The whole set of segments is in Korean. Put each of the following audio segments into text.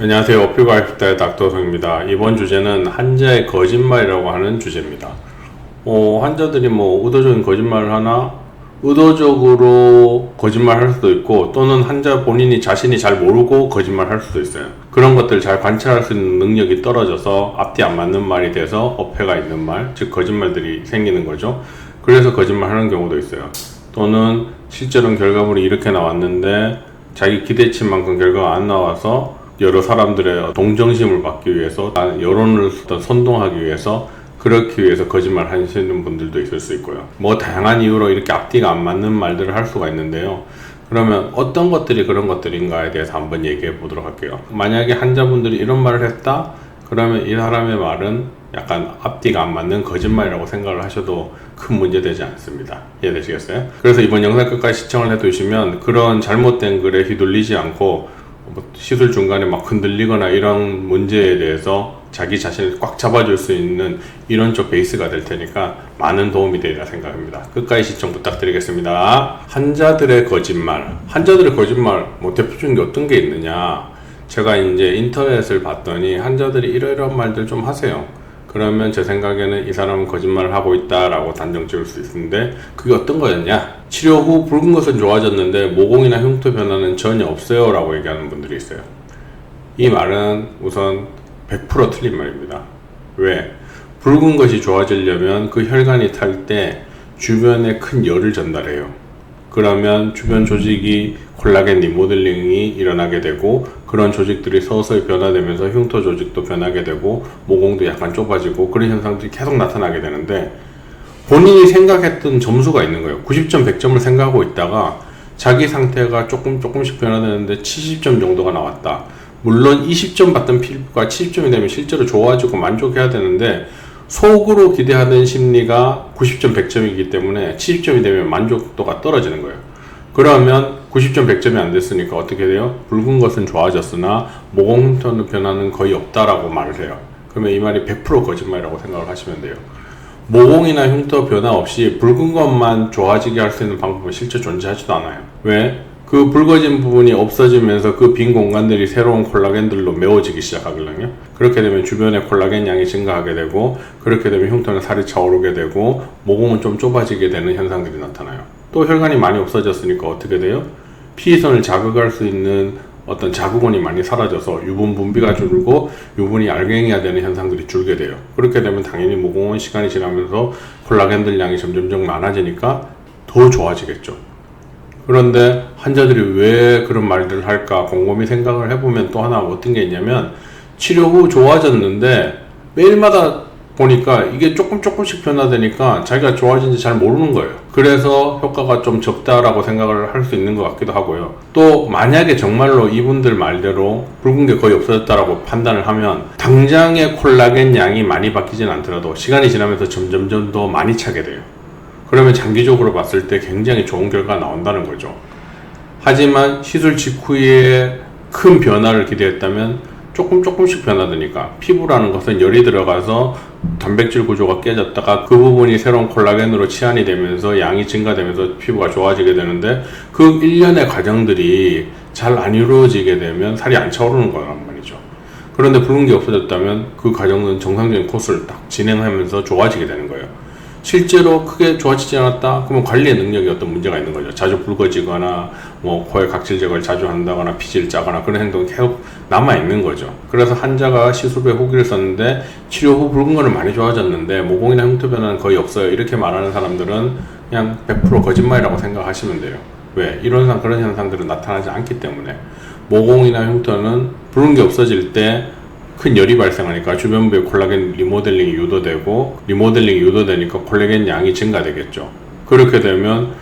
안녕하세요. 어필과입다의 닥터성입니다. 이번 주제는 환자의 거짓말이라고 하는 주제입니다. 어, 환자들이 뭐 의도적인 거짓말을 하나 의도적으로 거짓말할 수도 있고 또는 환자 본인이 자신이 잘 모르고 거짓말할 수도 있어요. 그런 것들을 잘 관찰할 수 있는 능력이 떨어져서 앞뒤 안 맞는 말이 돼서 어폐가 있는 말, 즉 거짓말들이 생기는 거죠. 그래서 거짓말하는 경우도 있어요. 또는 실제로는 결과물이 이렇게 나왔는데 자기 기대치만큼 결과가 안 나와서 여러 사람들의 동정심을 받기 위해서 여론을 어떤 선동하기 위해서 그렇기 위해서 거짓말 하시는 분들도 있을 수 있고요. 뭐 다양한 이유로 이렇게 앞뒤가 안 맞는 말들을 할 수가 있는데요. 그러면 어떤 것들이 그런 것들인가에 대해서 한번 얘기해 보도록 할게요. 만약에 환자분들이 이런 말을 했다? 그러면 이 사람의 말은 약간 앞뒤가 안 맞는 거짓말이라고 생각을 하셔도 큰 문제 되지 않습니다. 이해되시겠어요? 그래서 이번 영상 끝까지 시청을 해두시면 그런 잘못된 글에 휘둘리지 않고 뭐 시술 중간에 막 흔들리거나 이런 문제에 대해서 자기 자신을 꽉 잡아줄 수 있는 이런 쪽 베이스가 될 테니까 많은 도움이 되리라 생각합니다. 끝까지 시청 부탁드리겠습니다. 환자들의 거짓말. 환자들의 거짓말, 뭐 대표적인 게 어떤 게 있느냐. 제가 이제 인터넷을 봤더니 환자들이 이러이러한 말들 좀 하세요. 그러면 제 생각에는 이 사람은 거짓말을 하고 있다라고 단정 지을 수 있는데 그게 어떤 거였냐? 치료 후 붉은 것은 좋아졌는데 모공이나 흉터 변화는 전혀 없어요 라고 얘기하는 분들이 있어요. 이 말은 우선 100% 틀린 말입니다. 왜? 붉은 것이 좋아지려면 그 혈관이 탈 때 주변에 큰 열을 전달해요. 그러면 주변 조직이 콜라겐 리모델링이 일어나게 되고 그런 조직들이 서서히 변화되면서 흉터 조직도 변하게 되고 모공도 약간 좁아지고 그런 현상들이 계속 나타나게 되는데 본인이 생각했던 점수가 있는 거예요. 90점, 100점을 생각하고 있다가 자기 상태가 조금 조금씩 변화되는데 70점 정도가 나왔다. 물론 20점 받던 피부가 70점이 되면 실제로 좋아지고 만족해야 되는데 속으로 기대하는 심리가 90점, 100점이기 때문에 70점이 되면 만족도가 떨어지는 거예요. 그러면 90점, 100점이 안 됐으니까 어떻게 돼요? 붉은 것은 좋아졌으나 모공 흉터 변화는 거의 없다라고 말을 해요. 그러면 이 말이 100% 거짓말이라고 생각을 하시면 돼요. 모공이나 흉터 변화 없이 붉은 것만 좋아지게 할 수 있는 방법은 실제 존재하지도 않아요. 왜? 그 붉어진 부분이 없어지면서 그 빈 공간들이 새로운 콜라겐들로 메워지기 시작하거든요. 그렇게 되면 주변에 콜라겐 양이 증가하게 되고 그렇게 되면 흉터는 살이 차오르게 되고 모공은 좀 좁아지게 되는 현상들이 나타나요. 또 혈관이 많이 없어졌으니까 어떻게 돼요? 피선을 자극할 수 있는 어떤 자극원이 많이 사라져서 유분 분비가 줄고 유분이 알갱이가 되는 현상들이 줄게 돼요. 그렇게 되면 당연히 모공은 시간이 지나면서 콜라겐들 양이 점점점 많아지니까 더 좋아지겠죠. 그런데 환자들이 왜 그런 말들을 할까 곰곰이 생각을 해보면 또 하나 어떤 게 있냐면 치료 후 좋아졌는데 매일마다 보니까 이게 조금 조금씩 변화되니까 자기가 좋아진지 잘 모르는 거예요. 그래서 효과가 좀 적다라고 생각을 할 수 있는 것 같기도 하고요. 또 만약에 정말로 이분들 말대로 붉은 게 거의 없어졌다라고 판단을 하면 당장의 콜라겐 양이 많이 바뀌진 않더라도 시간이 지나면서 점점점 더 많이 차게 돼요. 그러면 장기적으로 봤을 때 굉장히 좋은 결과가 나온다는 거죠. 하지만 시술 직후에 큰 변화를 기대했다면 조금 조금씩 변화되니까 피부라는 것은 열이 들어가서 단백질 구조가 깨졌다가 그 부분이 새로운 콜라겐으로 치환이 되면서 양이 증가되면서 피부가 좋아지게 되는데 그 일련의 과정들이 잘 안 이루어지게 되면 살이 안 차오르는 거란 말이죠. 그런데 붉은 게 없어졌다면 그 과정은 정상적인 코스를 딱 진행하면서 좋아지게 되는 거예요. 실제로 크게 좋아지지 않았다? 그러면 관리의 능력이 어떤 문제가 있는 거죠. 자주 붉어지거나, 뭐, 코에 각질 제거를 자주 한다거나, 피지를 짜거나, 그런 행동이 계속 남아 있는 거죠. 그래서 환자가 시술부에 후기를 썼는데, 치료 후 붉은 거는 많이 좋아졌는데, 모공이나 흉터 변화는 거의 없어요. 이렇게 말하는 사람들은 그냥 100% 거짓말이라고 생각하시면 돼요. 왜? 이런 그런 현상들은 나타나지 않기 때문에. 모공이나 흉터는 붉은 게 없어질 때, 큰 열이 발생하니까 주변부에 콜라겐 리모델링이 유도되고 리모델링이 유도되니까 콜라겐 양이 증가되겠죠. 그렇게 되면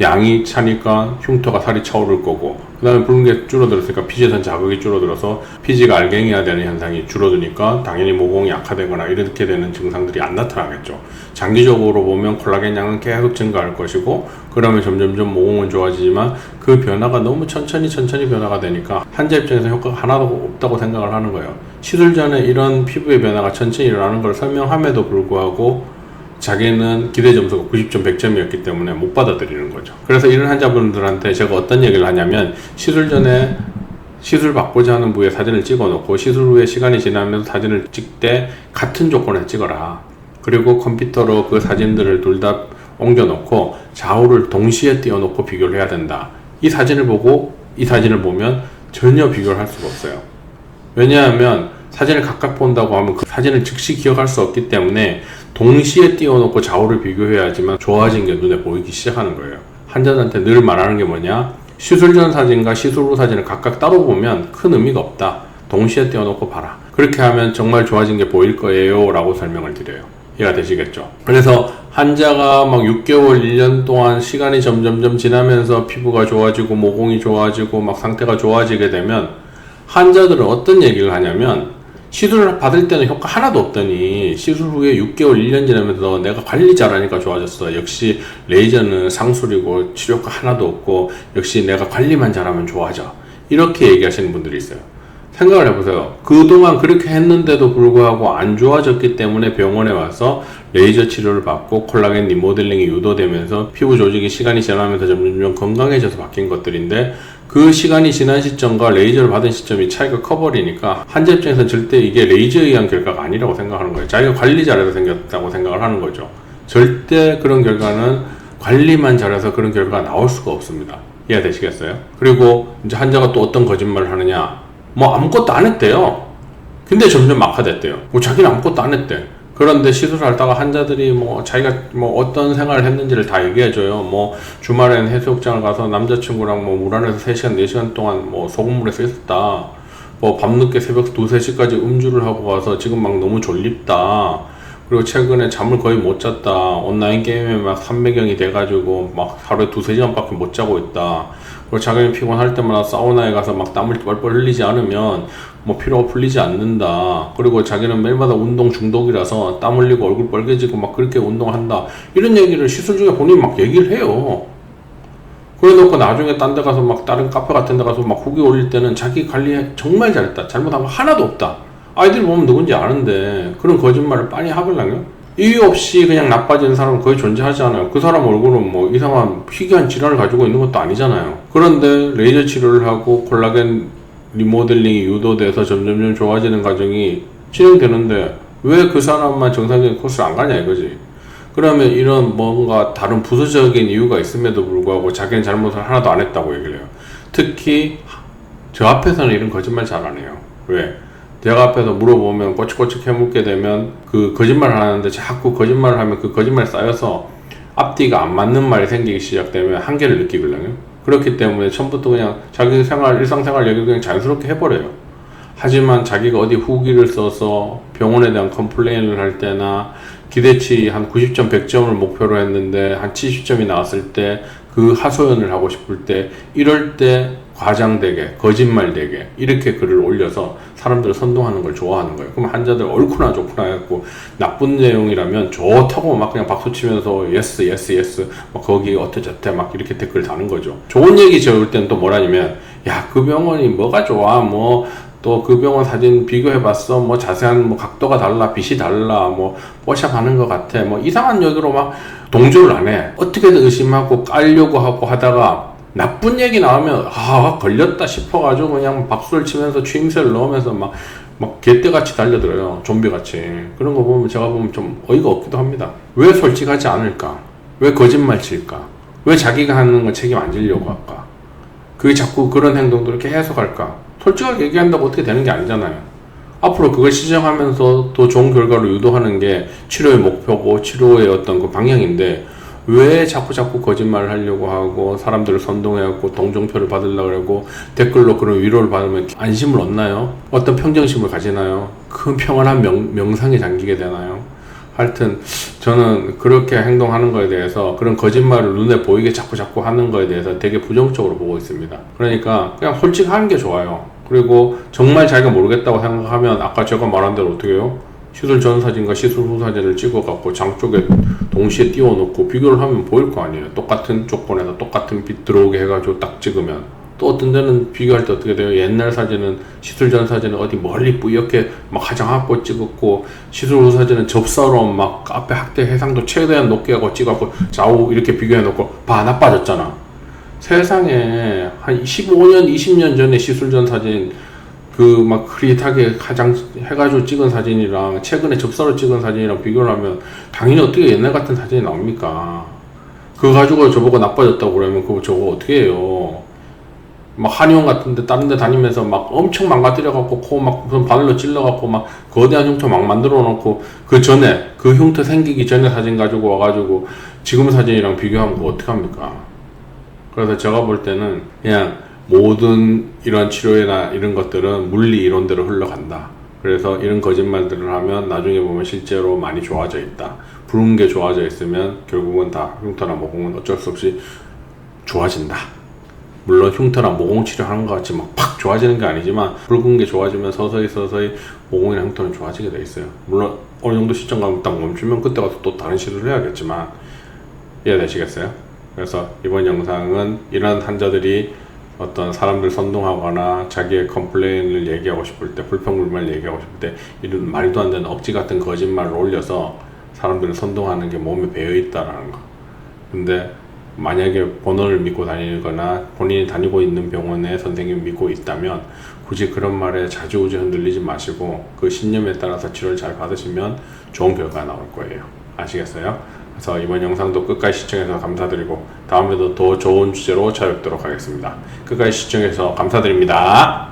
양이 차니까 흉터가 살이 차오를 거고 그 다음에 붉은 게 줄어들었으니까 피지에선 자극이 줄어들어서 피지가 알갱이화 되는 현상이 줄어드니까 당연히 모공이 약화되거나 이렇게 되는 증상들이 안 나타나겠죠. 장기적으로 보면 콜라겐 양은 계속 증가할 것이고 그러면 점점점 모공은 좋아지지만 그 변화가 너무 천천히 천천히 변화가 되니까 환자 입장에서 효과가 하나도 없다고 생각을 하는 거예요. 시술 전에 이런 피부의 변화가 천천히 일어나는 걸 설명함에도 불구하고 자기는 기대 점수가 90점, 100점이었기 때문에 못 받아들이는 거죠. 그래서 이런 환자분들한테 제가 어떤 얘기를 하냐면 시술 전에 시술 받고자 하는 부위에 사진을 찍어 놓고 시술 후에 시간이 지나면서 사진을 찍되 같은 조건에 찍어라. 그리고 컴퓨터로 그 사진들을 둘 다 옮겨 놓고 좌우를 동시에 띄워 놓고 비교를 해야 된다. 이 사진을 보고 이 사진을 보면 전혀 비교를 할 수가 없어요. 왜냐하면 사진을 각각 본다고 하면 그 사진을 즉시 기억할 수 없기 때문에 동시에 띄워놓고 좌우를 비교해야지만 좋아진 게 눈에 보이기 시작하는 거예요. 환자들한테 늘 말하는 게 뭐냐? 시술 전 사진과 시술 후 사진을 각각 따로 보면 큰 의미가 없다. 동시에 띄워놓고 봐라. 그렇게 하면 정말 좋아진 게 보일 거예요. 라고 설명을 드려요. 이해가 되시겠죠? 그래서 환자가 막 6개월, 1년 동안 시간이 점점점 지나면서 피부가 좋아지고 모공이 좋아지고 막 상태가 좋아지게 되면 환자들은 어떤 얘기를 하냐면 시술을 받을 때는 효과 하나도 없더니 시술 후에 6개월, 1년 지나면서 내가 관리 잘하니까 좋아졌어. 역시 레이저는 상술이고 치료 효과 하나도 없고 역시 내가 관리만 잘하면 좋아져. 이렇게 얘기하시는 분들이 있어요. 생각을 해보세요. 그동안 그렇게 했는데도 불구하고 안 좋아졌기 때문에 병원에 와서 레이저 치료를 받고 콜라겐 리모델링이 유도되면서 피부 조직이 시간이 지나면서 점점 건강해져서 바뀐 것들인데 그 시간이 지난 시점과 레이저를 받은 시점이 차이가 커버리니까 환자 입장에서는 절대 이게 레이저에 의한 결과가 아니라고 생각하는 거예요. 자기가 관리 잘해서 생겼다고 생각을 하는 거죠. 절대 그런 결과는 관리만 잘해서 그런 결과가 나올 수가 없습니다. 이해되시겠어요? 그리고 이제 환자가 또 어떤 거짓말을 하느냐? 뭐 아무것도 안 했대요. 근데 점점 악화됐대요. 뭐 자기는 아무것도 안 했대. 그런데 시술하다가 환자들이 뭐 자기가 뭐 어떤 생활을 했는지를 다 얘기해줘요. 뭐 주말엔 해수욕장을 가서 남자친구랑 뭐 물 안에서 3시간, 4시간 동안 뭐 소금물에서 있었다. 뭐 밤늦게 새벽 2, 3시까지 음주를 하고 와서 지금 막 너무 졸립다. 그리고 최근에 잠을 거의 못 잤다. 온라인 게임에 막 삼매경이 돼가지고 막 하루에 두세 시간밖에 못 자고 있다. 그리고 자기는 피곤할 때마다 사우나에 가서 막 땀을 뻘뻘 흘리지 않으면 뭐 피로가 풀리지 않는다. 그리고 자기는 매일마다 운동 중독이라서 땀 흘리고 얼굴 빨개지고 막 그렇게 운동한다. 이런 얘기를 시술 중에 본인이 막 얘기를 해요. 그래 놓고 나중에 딴 데 가서 막 다른 카페 같은 데 가서 막 후기 올릴 때는 자기 관리 정말 잘했다. 잘못한 거 하나도 없다. 아이들 보면 누군지 아는데 그런 거짓말을 빤히 하길랑요? 이유 없이 그냥 나빠지는 사람은 거의 존재하지 않아요. 그 사람 얼굴은 뭐 이상한 희귀한 질환을 가지고 있는 것도 아니잖아요. 그런데 레이저 치료를 하고 콜라겐 리모델링이 유도돼서 점점점 좋아지는 과정이 진행되는데 왜 그 사람만 정상적인 코스를 안 가냐 이거지. 그러면 이런 뭔가 다른 부수적인 이유가 있음에도 불구하고 자기는 잘못을 하나도 안 했다고 얘기를 해요. 특히 저 앞에서는 이런 거짓말 잘 안 해요. 왜? 제가 앞에서 물어보면 꼬치꼬치 해묻게 되면 그 거짓말을 하는데 자꾸 거짓말을 하면 그 거짓말이 쌓여서 앞뒤가 안 맞는 말이 생기기 시작되면 한계를 느끼거든요. 그렇기 때문에 처음부터 그냥 자기 생활, 일상생활 얘기를 그냥 자연스럽게 해버려요. 하지만 자기가 어디 후기를 써서 병원에 대한 컴플레인을 할 때나 기대치 한 90점, 100점을 목표로 했는데 한 70점이 나왔을 때 그 하소연을 하고 싶을 때 이럴 때 과장되게 거짓말되게 이렇게 글을 올려서 사람들을 선동하는 걸 좋아하는 거예요. 그럼 환자들 옳구나 좋구나 해갖고 나쁜 내용이라면 좋다고 막 그냥 박수 치면서 예스 예스 예스 막 거기 어때저때 막 이렇게 댓글 다는 거죠. 좋은 얘기 지을 때는 또 뭐라냐면 야 그 병원이 뭐가 좋아 뭐 또그 병원 사진 비교해봤어. 뭐 자세한 뭐 각도가 달라, 빛이 달라, 뭐 뽀샵 하는 것 같아. 뭐 이상한 얘기로 막 동조를 안 해. 어떻게든 의심하고 깔려고 하고 하다가 나쁜 얘기 나오면 아 걸렸다 싶어가지고 그냥 박수를 치면서 추임새를 넣으면서 막 막 개떼같이 달려들어요. 좀비같이. 그런 거 보면 제가 보면 좀 어이가 없기도 합니다. 왜 솔직하지 않을까? 왜 거짓말 칠까? 왜 자기가 하는 거 책임 안 지려고 할까? 그게 자꾸 그런 행동들을 계속 할까? 솔직하게 얘기한다고 어떻게 되는 게 아니잖아요. 앞으로 그걸 시정하면서 더 좋은 결과를 유도하는 게 치료의 목표고 치료의 어떤 그 방향인데 왜 자꾸 자꾸 거짓말을 하려고 하고 사람들을 선동해갖고 동정표를 받으려고 그러고 댓글로 그런 위로를 받으면 안심을 얻나요? 어떤 평정심을 가지나요? 큰 평안한 명, 명상에 잠기게 되나요? 하여튼 저는 그렇게 행동하는 거에 대해서 그런 거짓말을 눈에 보이게 자꾸 자꾸 하는 거에 대해서 되게 부정적으로 보고 있습니다. 그러니까 그냥 솔직하는 게 좋아요. 그리고 정말 자기가 모르겠다고 생각하면 아까 제가 말한 대로 어떻게 해요? 시술 전 사진과 시술 후 사진을 찍어갖고 장 쪽에 동시에 띄워놓고 비교를 하면 보일 거 아니에요. 똑같은 조건에서 똑같은 빛 들어오게 해가지고 딱 찍으면 또 어떤 데는 비교할 때 어떻게 돼요? 옛날 사진은 시술 전 사진은 어디 멀리 뿌옇게 막 화장하고 찍었고 시술 후 사진은 접사로 막 앞에 학대 해상도 최대한 높게 하고 찍었고 좌우 이렇게 비교해놓고 봐 나빠졌잖아. 세상에 한 15년, 20년 전에 시술 전 사진 그 막 크리에이트하게 가장 해가지고 찍은 사진이랑 최근에 접사로 찍은 사진이랑 비교를 하면 당연히 어떻게 옛날 같은 사진이 나옵니까? 그거 가지고 저보고 나빠졌다고 그러면 그거 저거 어떻게 해요? 막 한의원 같은데 다른 데 다니면서 막 엄청 망가뜨려 갖고 코 막 무슨 바늘로 찔러 갖고 막 거대한 흉터 막 만들어 놓고 그 전에 그 흉터 생기기 전에 사진 가지고 와 가지고 지금 사진이랑 비교하면 그거 어떡합니까? 그래서 제가 볼 때는 그냥 모든 이런 치료나 이런 것들은 물리 이론대로 흘러간다. 그래서 이런 거짓말들을 하면 나중에 보면 실제로 많이 좋아져 있다. 붉은 게 좋아져 있으면 결국은 다 흉터나 모공은 어쩔 수 없이 좋아진다. 물론 흉터나 모공 치료하는 것 같이 막 팍 좋아지는 게 아니지만 붉은 게 좋아지면 서서히 서서히 모공이나 흉터는 좋아지게 돼 있어요. 물론 어느 정도 시점 가면 딱 멈추면 그때 가서 또 다른 시도를 해야겠지만 이해되시겠어요? 그래서 이번 영상은 이런 환자들이 어떤 사람들 선동하거나 자기의 컴플레인을 얘기하고 싶을 때 불평불만을 얘기하고 싶을 때 이런 말도 안 되는 억지 같은 거짓말을 올려서 사람들을 선동하는 게 몸에 배어 있다라는 거. 근데 만약에 본원을 믿고 다니거나 본인이 다니고 있는 병원에 선생님 믿고 있다면 굳이 그런 말에 자주우지 흔들리지 마시고 그 신념에 따라서 치료를 잘 받으시면 좋은 결과가 나올 거예요. 아시겠어요? 그래서 이번 영상도 끝까지 시청해서 감사드리고 다음에도 더 좋은 주제로 찾아뵙도록 하겠습니다. 끝까지 시청해서 감사드립니다.